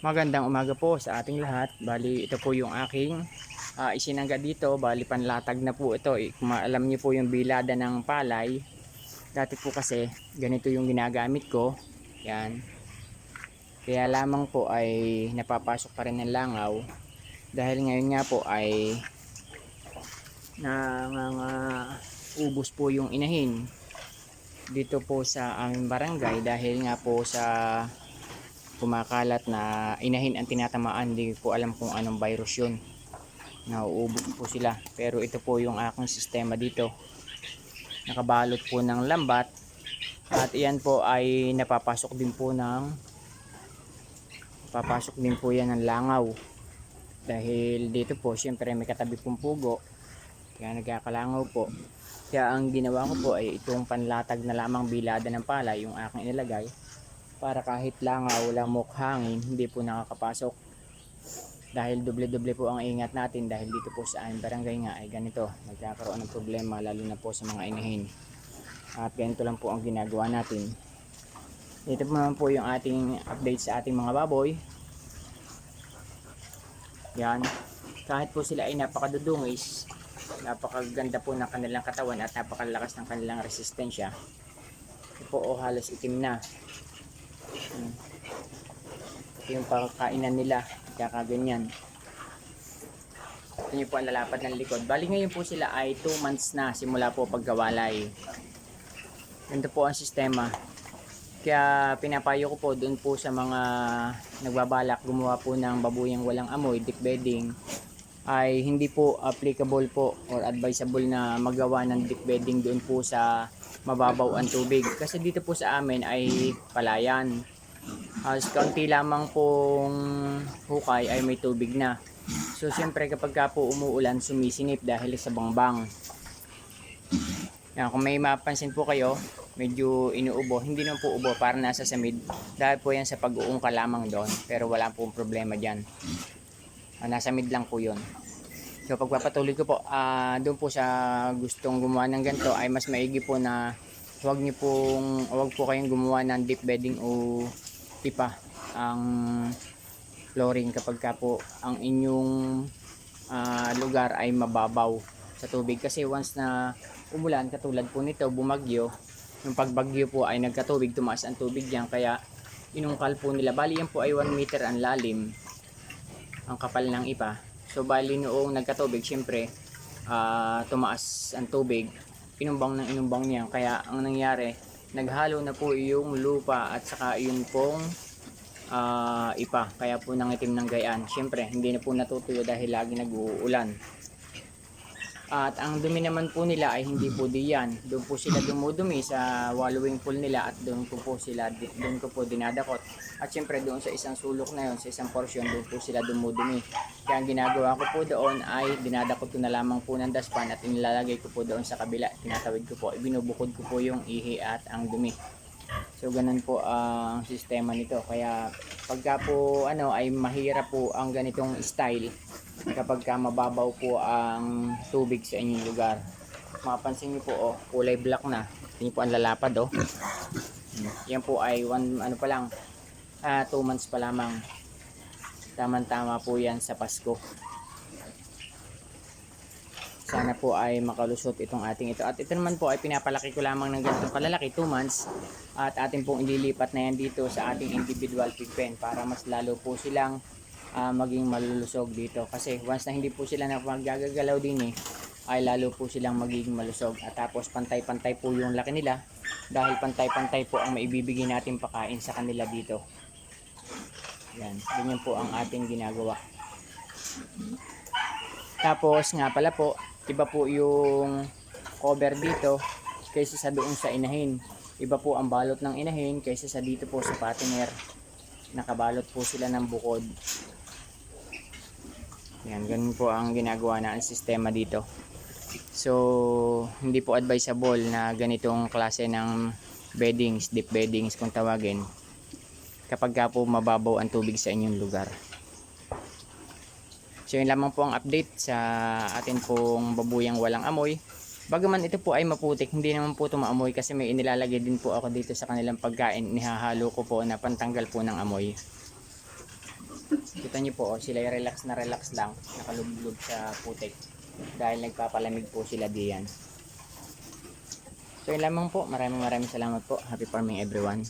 Magandang umaga po sa ating lahat. Bali, ito po yung aking ah, isinangga dito. Bali, panlatag na po ito. Eh, Kung alam niyo po yung bilada ng palay. Dati po kasi, ganito yung ginagamit ko. Yan. Kaya lamang po ay napapasok pa rin ng langaw. Dahil ngayon nga po ay ubos po yung inahin dito po sa aming barangay dahil nga po sa kumakalat na inahin ang tinatamaan hindi ko alam kung anong virus yun. Nauubos po sila. Pero ito po yung aking sistema dito. Nakabalot po ng lambat. At iyan po ay napapasok din po ng papasok din po yan ng langaw. Dahil dito po syempre may katabi pong pugo. Kaya nagkakalangaw po. Kaya ang ginawa ko po ay itong panlatag na lamang bilada ng pala yung aking inilagay para kahit langaw, lamok, hangin, hindi po nakakapasok. Dahil doble-doble po ang ingat natin dahil dito po sa aming barangay nga ay ganito. Nagkakaroon ng problema lalo na po sa mga inahin. At ganito lang po ang ginagawa natin. Ito po naman po yung ating update sa ating mga baboy. Yan. Kahit po sila ay napakadudungis, napakaganda po ng kanilang katawan at napakalakas ng kanilang resistensya. Ito po o halos itim na. Ito yung pagkainan nila, kakaganyan. Ito yung po ang lalapad ng likod. Bali ngayon po sila ay 2 months na simula po pagkawalay. Ganito po ang sistema. Kaya pinapayo ko po doon po sa mga nagbabalak gumawa po ng babuyang walang amoy, deep bedding, ay hindi po applicable po or advisable na magawa ng deep bedding doon po sa mababaw ang tubig. Kasi dito po sa amin ay palayan. As kaunti lamang pong hukay ay may tubig na. So siyempre kapag ka po umuulan sumisinip dahil sa bangbang. Yan, kung may mapansin po kayo, medyo inuubo. Hindi naman po ubo, para nasa samid. Dahil po yan sa pag-uungka lamang doon. Pero wala pong problema dyan. Ah, nasa mid lang po yun. So pagpapatuloy ko po, ah doon po sa gustong gumawa ng ganito ay mas maigi po na huwag niyo pong huwag po kayong gumawa ng deep bedding o tipa ang flooring kapag ka po ang inyong ah, lugar ay mababaw sa tubig kasi once na umulan katulad po nito bumagyo yung pagbagyo po ay nagkatubig tumaas ang tubig diyan kaya inungkal po nila bali yan po ay 1 meter ang lalim ang kapal ng ipa. So bali noong nagkatubig, syempre ah, tumaas ang tubig. Inumbang ng inumbang niya. Kaya ang nangyari, naghalo na po yung lupa at saka yung pong ah, ipa. Kaya po nangitim ng gayaan. Syempre, hindi na po natutuyo dahil lagi nag-uulan. At ang dumi naman po nila ay hindi po diyan. Doon po sila dumudumi sa wallowing pool nila at doon po po sila doon ko po dinadakot. At syempre doon sa isang sulok na yon, sa isang portion doon po sila dumudumi. Kaya ang ginagawa ko po doon ay dinadakot ko na lamang po ng daspan at inilalagay ko po doon sa kabila. Tinatawid ko po, ibinubukod ko po yung ihi at ang dumi. So ganun po ang sistema nito. Kaya pagka po ano ay mahirap po ang ganitong style kapag ka mababaw po ang tubig sa inyong lugar. Mapansin niyo po oh, kulay black na. Tingnan po ang lalapad oh. Yan po ay one ano pa lang ah 2 months pa lamang. Tama-tama po yan sa Pasko. Sana po ay makalusot itong ating ito. At ito naman po ay pinapalaki ko lamang ng ganitong kalalaki 2 months at atin pong ililipat na yan dito sa ating individual pig pen para mas lalo po silang ah, maging malulusog dito. Kasi once na hindi po sila na magagagalaw din eh, ay lalo po silang magiging malusog. At tapos pantay-pantay po yung laki nila dahil pantay-pantay po ang maibibigay natin pakain sa kanila dito. Yan, ganyan po ang ating ginagawa. Tapos nga pala po, iba po yung cover dito kaysa sa doon sa inahin. Iba po ang balot ng inahin kaysa sa dito po sa patiner. Nakabalot po sila ng bukod. Yan, ganun po ang ginagawa na ang sistema dito. So, hindi po advisable na ganitong klase ng beddings, deep beddings kung tawagin kapag ka po mababaw ang tubig sa inyong lugar. So yun lamang po ang update sa atin pong babuyang walang amoy. Bagaman ito po ay maputik, hindi naman po ito maamoy kasi may inilalagay din po ako dito sa kanilang pagkain. Nihahalo ko po na pantanggal po ng amoy. Kita niyo po, oh, sila relax na relax lang. Nakalublob sa putik. Dahil nagpapalamig po sila diyan. So yun lamang po. Maraming maraming salamat po. Happy farming everyone.